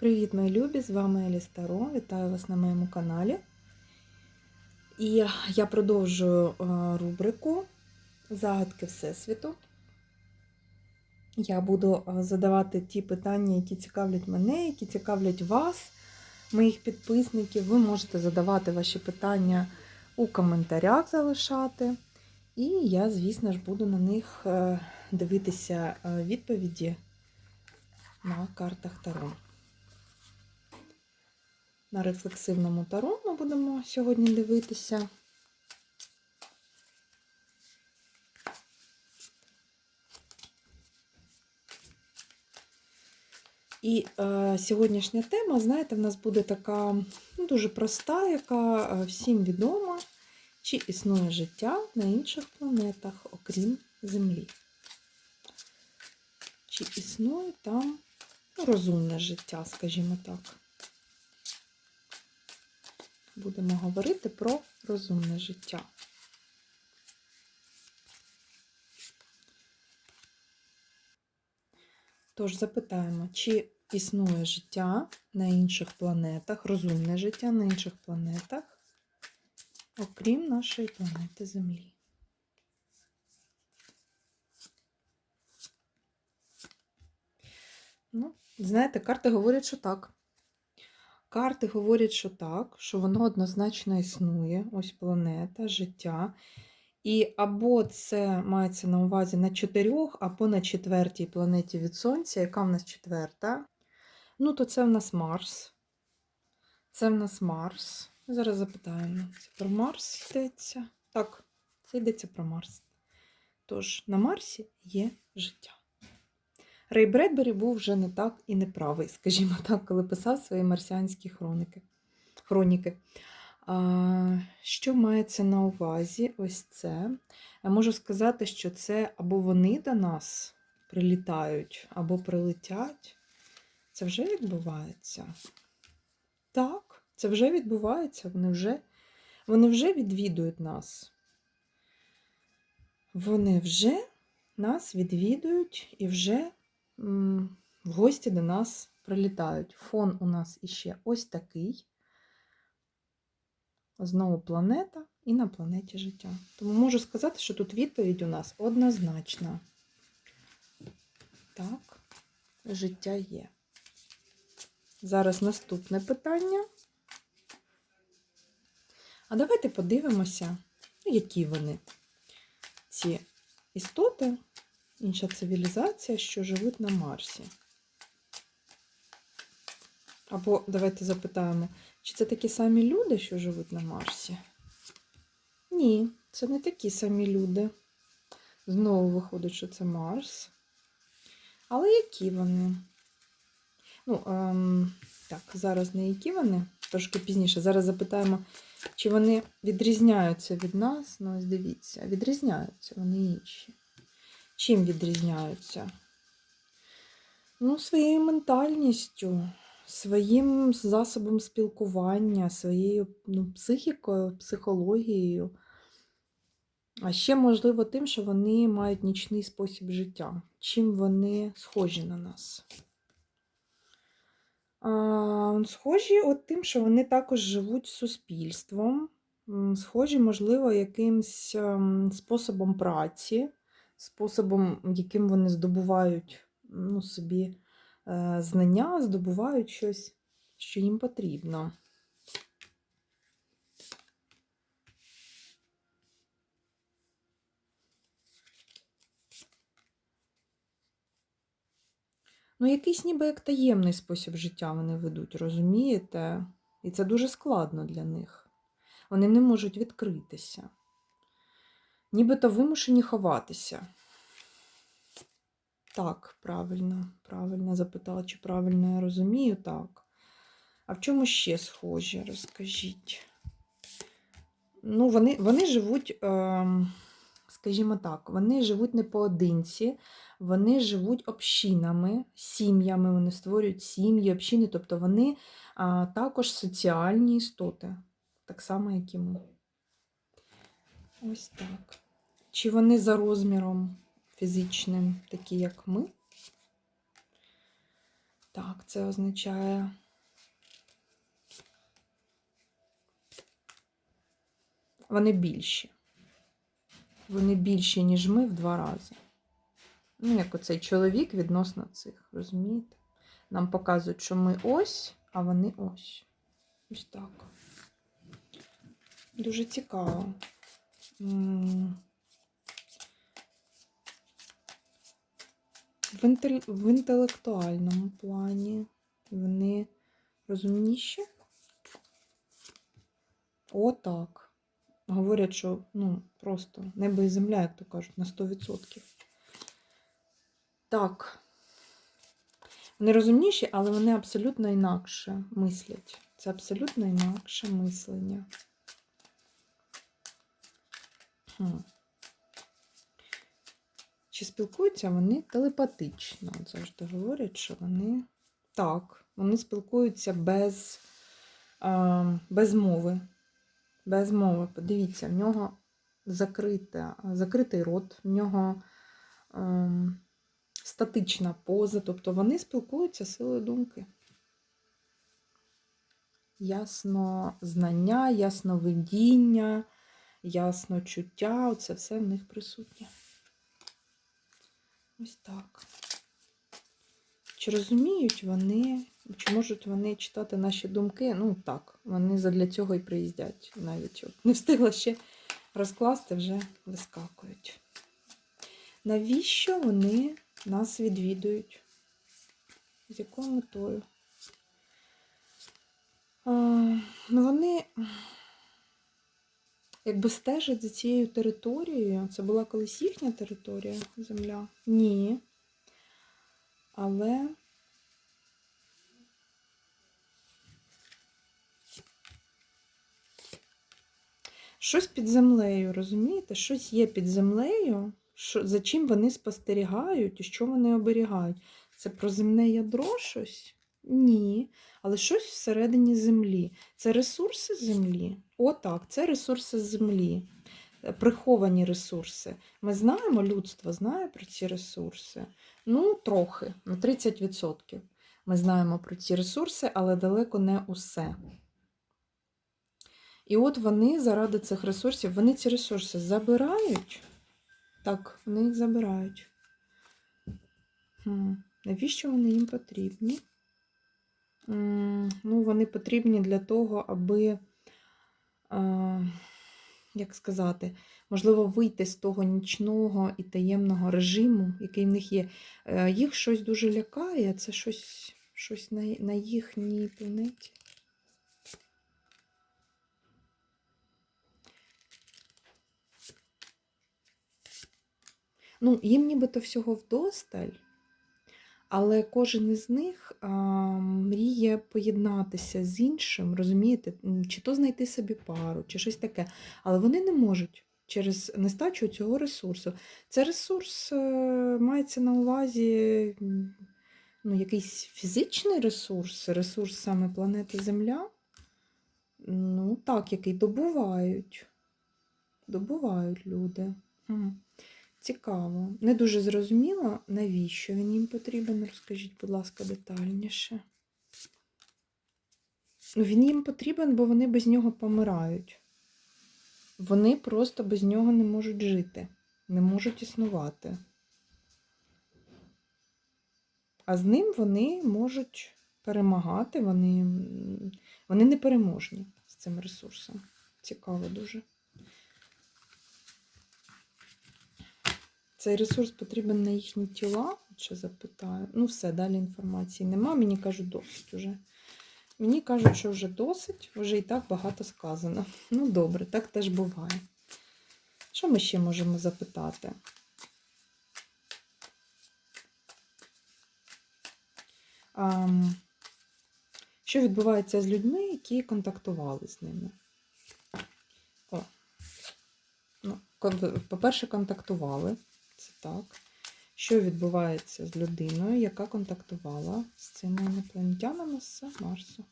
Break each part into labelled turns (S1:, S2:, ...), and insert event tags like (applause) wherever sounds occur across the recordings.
S1: Привіт, мої любі! З вами Елі Старо. Вітаю вас на моєму каналі. І я продовжую е, рубрику Загадки Всесвіту. Я буду е, задавати ті питання, які цікавлять мене, які цікавлять вас, моїх підписників. Ви можете задавати ваші питання у коментарях залишати. І я, звісно ж, буду на них е, дивитися відповіді на картах Таро. На рефлексивному таро ми будемо сьогодні дивитися. І е, сьогоднішня тема, знаєте, в нас буде така ну, дуже проста, яка е, всім відома, чи існує життя на інших планетах, окрім Землі. Чи існує там ну, розумне життя, скажімо так будемо говорити про розумне життя. Тож запитаємо, чи існує життя на інших планетах, розумне життя на інших планетах, окрім нашої планети Землі. Ну, знаєте, карти говорять, що так. Карти говорять, що так, що воно однозначно існує, ось планета, життя. І або це мається на увазі на чотирьох, або на четвертій планеті від Сонця, яка в нас четверта. Ну, то це в нас Марс. Це в нас Марс. Зараз запитаємо, це про Марс йдеться. Так, це йдеться про Марс. Тож, на Марсі є життя. Рей Бредбері був вже не так і не правий, скажімо (laughs) так, коли писав свої марсіанські хроники. хроніки. А, Що мається на увазі? Ось це. Я можу сказати, що це або вони до нас прилітають, або прилетять. Це вже відбувається. Так, це вже відбувається, вони вже, вони вже відвідують нас. Вони вже нас відвідують і вже гості до нас прилітають. Фон у нас іще ось такий. Знову планета і на планеті життя. Тому можу сказати, що тут відповідь у нас однозначна. Так, життя є. Зараз наступне питання. А давайте подивимося, які вони, ці істоти інша цивілізація, що живуть на Марсі. Або давайте запитаємо, чи це такі самі люди, що живуть на Марсі? Ні, це не такі самі люди. Знову виходить, що це Марс. Але які вони? Ну, ем, так, зараз не які вони, трошки пізніше. Зараз запитаємо, чи вони відрізняються від нас. Ну, ось дивіться, відрізняються вони інші. Чим відрізняються? Ну, своєю ментальністю, своїм засобом спілкування, своєю ну, психікою, психологією. А ще, можливо, тим, що вони мають нічний спосіб життя. Чим вони схожі на нас? А, Схожі от тим, що вони також живуть суспільством, схожі, можливо, якимсь ем, способом праці способом, яким вони здобувають ну, собі е, знання, здобувають щось, що їм потрібно. Ну, якийсь ніби як таємний спосіб життя вони ведуть, розумієте? І це дуже складно для них. Вони не можуть відкритися нібито вимушені ховатися. Так, правильно, правильно запитала, чи правильно я розумію, так. А в чому ще схожі, розкажіть? Ну, вони вони живуть, е, скажімо так, вони живуть не поодинці, вони живуть общинами, сім'ями, вони створюють сім'ї, общини, тобто вони також соціальні істоти, так само, як і ми. Ось так. Чи вони за розміром фізичним, такі, як ми? Так, це означає. Вони більші. Вони більші, ніж ми в два рази. Ну, як оцей чоловік відносно цих, розумієте? Нам показують, що ми ось, а вони ось. Ось так. Дуже цікаво. В, інтел... в інтелектуальному плані вони розумніші. Отак. Говорять, що ну, просто небо і земля, як то кажуть, на 100%. Так. Вони розумніші, але вони абсолютно інакше мислять. Це абсолютно інакше мислення. Чи спілкуються вони телепатично? От Завжди говорять, що вони так, вони спілкуються без, а, без мови. Без мови. Подивіться, в нього закрита, закритий рот, в нього ем, статична поза, тобто вони спілкуються силою думки. Ясно знання, ясновидіння, ясночуття, це все в них присутнє. Ось так. Чи розуміють вони, чи можуть вони читати наші думки? Ну так, вони задля цього і приїздять. Навіть от не встигла ще розкласти, вже вискакують. Навіщо вони нас відвідують? З якою метою? А, ну вони якби стежать за цією територією. Це була колись їхня територія, земля? Ні. Але щось під землею, розумієте? Щось є під землею, що, за чим вони спостерігають і що вони оберігають. Це про земне ядро щось? Ні. Але щось всередині землі. Це ресурси землі? О, так, це ресурси землі. Е, Приховані ресурси. Ми знаємо, людство знає про ці ресурси. Ну, трохи, на 30%. Ми знаємо про ці ресурси, але далеко не усе. І от вони заради цих ресурсів, вони ці ресурси забирають. Так, вони їх забирають. Навіщо вони їм потрібні? Ну, вони потрібні для того, аби, як сказати, можливо, вийти з того нічного і таємного режиму, який в них є. Е, Їх щось дуже лякає, це щось, щось на, на їхній планеті. Ну, їм нібито всього вдосталь, але кожен із них а, мріє поєднатися з іншим, розумієте, чи то знайти собі пару, чи щось таке. Але вони не можуть через нестачу цього ресурсу. Це ресурс е, мається на увазі ну, якийсь фізичний ресурс, ресурс саме планети Земля. Ну, так, який добувають. Добувають люди. Хм. Цікаво. Не дуже зрозуміло, навіщо він їм потрібен. Розкажіть, будь ласка, детальніше. Ну, Він їм потрібен, бо вони без нього помирають. Вони просто без нього не можуть жити, не можуть існувати. А з ним вони можуть перемагати, вони, вони непереможні з цим ресурсом. Цікаво дуже. Цей ресурс потрібен на їхні тіла, ще запитаю. Ну, все, далі інформації нема. Мені кажуть, досить уже. Мені кажуть, що вже досить, вже і так багато сказано. Ну, добре, так теж буває. Що ми ще можемо запитати? Ам, Що відбувається з людьми, які контактували з ними? О. Ну, по-перше, контактували. Це так. Що відбувається з людиною, яка контактувала з цими інопланетянами з Марсу?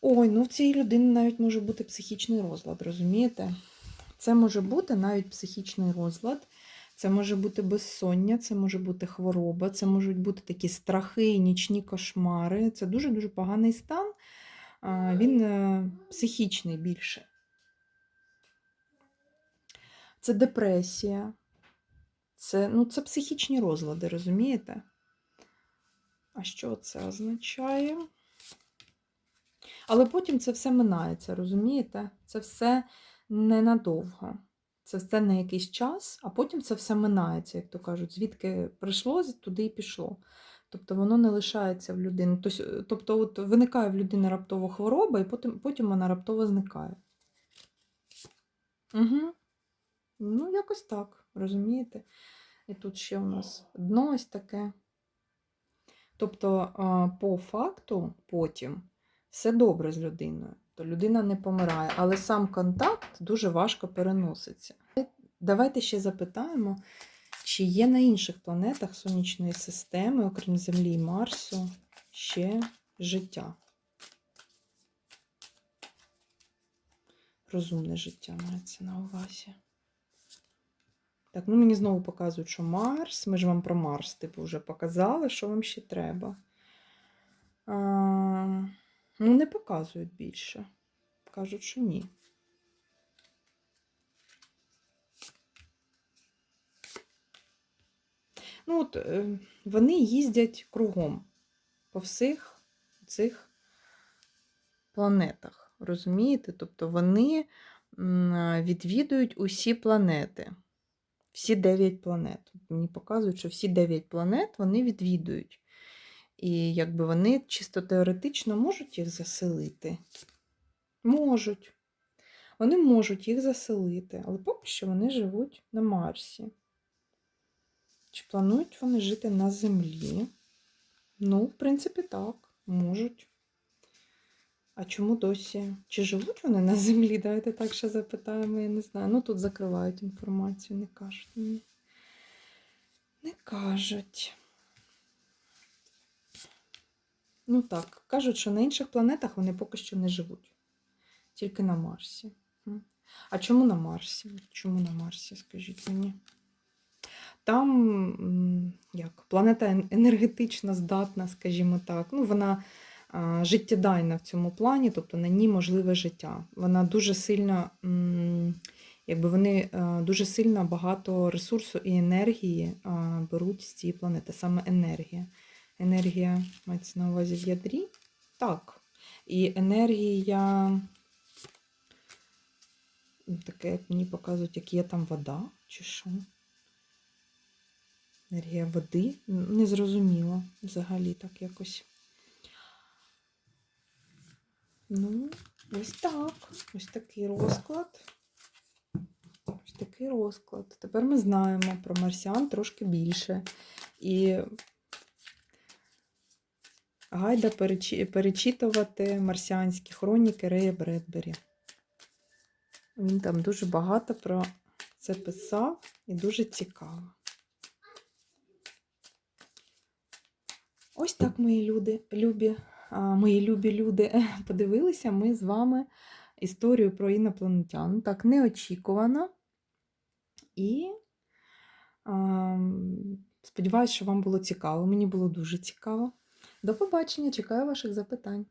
S1: Ой, ну в цій людини навіть може бути психічний розлад, розумієте? Це може бути навіть психічний розлад. Це може бути безсоння, це може бути хвороба, це можуть бути такі страхи, нічні кошмари. Це дуже-дуже поганий стан. Він е, психічний більше. Це депресія. Це, ну, це психічні розлади, розумієте? А що це означає? Але потім це все минається, розумієте? Це все ненадовго. Це все на якийсь час, а потім це все минається, як то кажуть, звідки прийшло, туди і пішло. Тобто воно не лишається в людини. Тобто, от виникає в людини раптово хвороба, і потім, потім вона раптово зникає. Угу. Ну, якось так, розумієте? І тут ще у нас дно ось таке. Тобто, по факту, потім все добре з людиною. То людина не помирає, але сам контакт дуже важко переноситься. Давайте ще запитаємо, чи є на інших планетах сонячної системи, окрім Землі і Марсу, ще життя. Розумне життя мається на увазі. Так, ну мені знову показують, що Марс. Ми ж вам про Марс, типу, вже показали, що вам ще треба. А, ну, не показують більше. Кажуть, що ні. Ну, от е, вони їздять кругом по всіх цих планетах. Розумієте? Тобто вони відвідують усі планети. Всі 9 планет. Мені показують, що всі 9 планет вони відвідують. І якби вони чисто теоретично можуть їх заселити. Можуть. Вони можуть їх заселити, але поки що вони живуть на Марсі. Чи планують вони жити на Землі? Ну, в принципі, так, можуть. А чому досі? Чи живуть вони на землі? (laughs) Давайте так ще запитаємо, я не знаю. Ну, тут закривають інформацію, не кажуть мені. Не кажуть. Ну так, кажуть, що на інших планетах вони поки що не живуть. Тільки на Марсі. А чому на Марсі? Чому на Марсі, скажіть мені? Там як, планета енергетично здатна, скажімо так. Ну, вона життєдайна в цьому плані, тобто на ній можливе життя. Вона дуже сильно, якби вони е, дуже сильно багато ресурсу і енергії беруть з цієї планети, саме енергія. Енергія мається на увазі в ядрі? Так. І енергія, таке, як мені показують, як є там вода, чи що? Енергія води. Незрозуміло взагалі так якось. Ну, ось так. Ось такий розклад. Ось такий розклад. Тепер ми знаємо про марсіан трошки більше. І гайда перечитувати марсіанські хроніки Рея Бредбері. Він там дуже багато про це писав і дуже цікаво. Ось так, мої люди, любі, мої любі люди, (laughs) подивилися ми з вами історію про інопланетян. Так, неочікувано. І а, сподіваюся, що вам було цікаво. Мені було дуже цікаво. До побачення, чекаю ваших запитань.